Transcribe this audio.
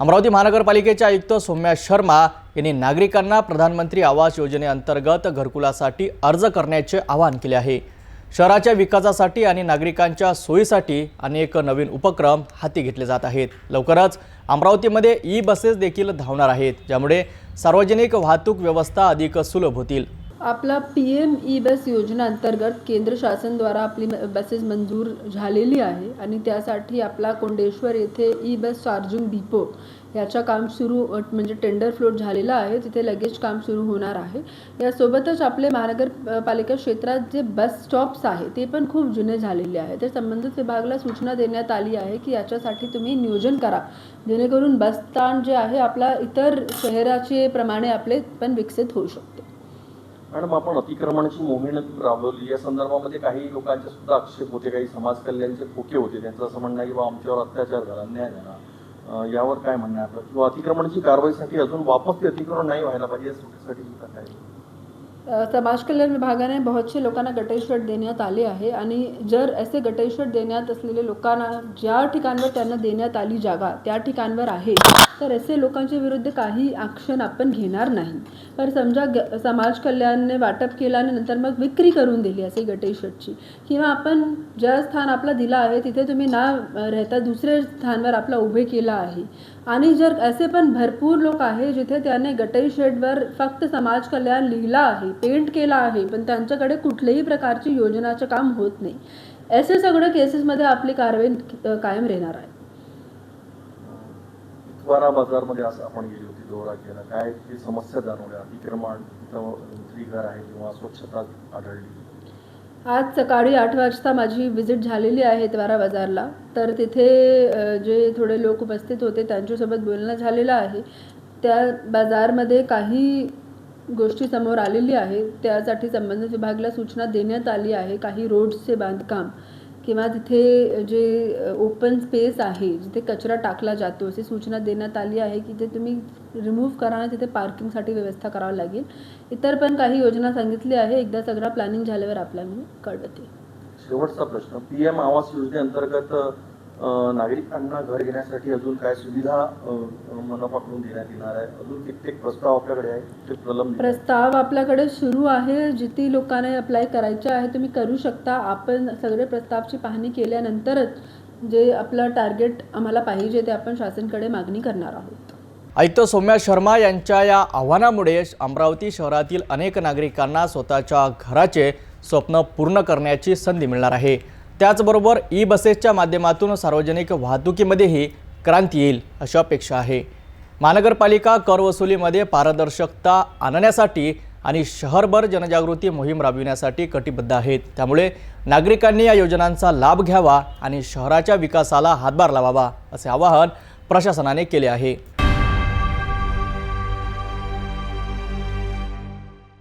अमरावती महानगरपालिकेचे आयुक्त सौम्या शर्मा यांनी नागरिकांना प्रधानमंत्री आवास योजनेअंतर्गत घरकुलासाठी अर्ज करण्याचे आवाहन केले आहे. शहराच्या विकासासाठी आणि नागरिकांच्या सोयीसाठी अनेक नवीन उपक्रम हाती घेतले जात आहेत. लवकरच अमरावतीमध्ये ई बसेस देखील धावणार आहेत ज्यामुळे सार्वजनिक वाहतूक व्यवस्था अधिक सुलभ होतील. आपला पी एम ई बस योजना अंतर्गत केंद्र शासनद्वारा आपली बसेस मंजूर झालेली आहे आणि त्यासाठी आपला कोंडेश्वर येथे ई बस चार्जिंग डिपो याचं काम सुरू म्हणजे टेंडर फ्लोट झालेला आहे. तिथे लगेच काम सुरू होणार आहे. यासोबतच आपले महानगरपालिका क्षेत्रात जे बस स्टॉप्स आहे ते पण खूप जुने झालेले आहे. तर संबंधित विभागाला सूचना देण्यात आली आहे की याच्यासाठी तुम्ही नियोजन करा. जेणेकरून बस स्थान जे आहे आपला इतर शहराचे प्रमाणे आपले पण विकसित होऊ शकते. मॅडम आपण अतिक्रमणाची मोहीम राबवली. या संदर्भामध्ये काही लोकांचे सुद्धा आक्षेप होते काही समाज कल्याणचे खोके होते. त्यांचं असं म्हणणं आहे की बा आमच्यावर अत्याचार झाला अन्याय झाला यावर काय म्हणणं आहे आपलं? किंवा अतिक्रमणाची कारवाईसाठी अजून वापस ते अतिक्रमण नाही व्हायला पाहिजे यासाठी काय समाज कल्याण विभागाने बहुतसे लोकांना गटेश्वर देण्यात आले आहे आणि जर असे गटेश्वर देण्यात असलेले लोकांना ज्या ठिकाणवर त्यांना देण्यात आली जागा त्या ठिकाणवर आहे. तर असे लोकांच्या विरुद्ध काही ॲक्शन आपण घेणार नाही. तर समजा ग समाज कल्याणने वाटप केलं आणि नंतर मग विक्री करून दिली असे गटेश्वरची किंवा आपण ज्या स्थान आपला दिला आहे तिथे तुम्ही ना राहता दुसऱ्या स्थानवर आपला उभे केला आहे. आणि जर असे पण भरपूर लोक आहे जिथे त्याने गटई शेडवर फक्त समाज कल्याण लिहिलं आहे पेंट केला आहे पण त्यांच्याकडे कुठल्याही प्रकारची योजनाचं काम होत नाही. असे सगळं केसेसमध्ये आपली कारवाई कायम राहणार आहे. इतवारा बाजारमध्ये असं आपण गेली होती दौरा केला. काय ती समस्या जाणवल्या? अतिक्रमण घर आहे किंवा स्वच्छता आढळली? आज सकाळी आठ वाजता माझी विजिट झालेली आहे द्वारा बाजारला तर तिथे जे थोडे लोक उपस्थित होते त्यांच्यासोबत बोलणं झालेलं आहे. त्या बाजारमध्ये काही गोष्टी समोर आलेली आहे. त्यासाठी संबंधित विभागाला सूचना देण्यात आली आहे. काही रोड्सचे बांधकाम. किंवा तिथे जे ओपन स्पेस आहे जिथे कचरा टाकला जातो अशी सूचना देण्यात आली आहे की ते तुम्ही रिमूव्ह करा आणि तिथे पार्किंगसाठी व्यवस्था करावी लागेल. इतर पण काही योजना सांगितली आहे. एकदा सगळा प्लॅनिंग झाल्यावर आपल्याला कळवते शेवटचा प्रश्न. पी एम आवास योजनेअंतर्गत नागरिकांना घर घेण्यासाठी अजून काय सुविधा मनपाकडून देण्यात येणार आहे? अजून कित्येक प्रस्ताव आपल्याकडे आहे ते प्रलंबित आहे. प्रस्ताव आपल्याकडे सुरू आहे जिथे लोकांना अप्लाय करायचे आहे तुम्ही करू शकता. आपण सगळे प्रस्तावची पाहणी केल्यानंतरच जे आपलं टार्गेट आम्हाला पाहिजे ते आपण शासनकडे मागणी करणार आहोत. आयुक्त सौम्या शर्मा यांच्या या आव्हानामुळे अमरावती शहरातील अनेक नागरिकांना स्वतःच्या घराचे स्वप्न पूर्ण करण्याची संधी मिळणार आहे. त्याचबरोबर ई बसेसच्या माध्यमातून सार्वजनिक वाहतुकीमध्येही क्रांती येईल अशी अपेक्षा आहे. महानगरपालिका कर वसुलीमध्ये पारदर्शकता आणण्यासाठी आणि शहरभर जनजागृती मोहीम राबविण्यासाठी कटिबद्ध आहेत. त्यामुळे नागरिकांनी या योजनांचा लाभ घ्यावा आणि शहराच्या विकासाला हातभार लावावा असे आवाहन प्रशासनाने केले आहे.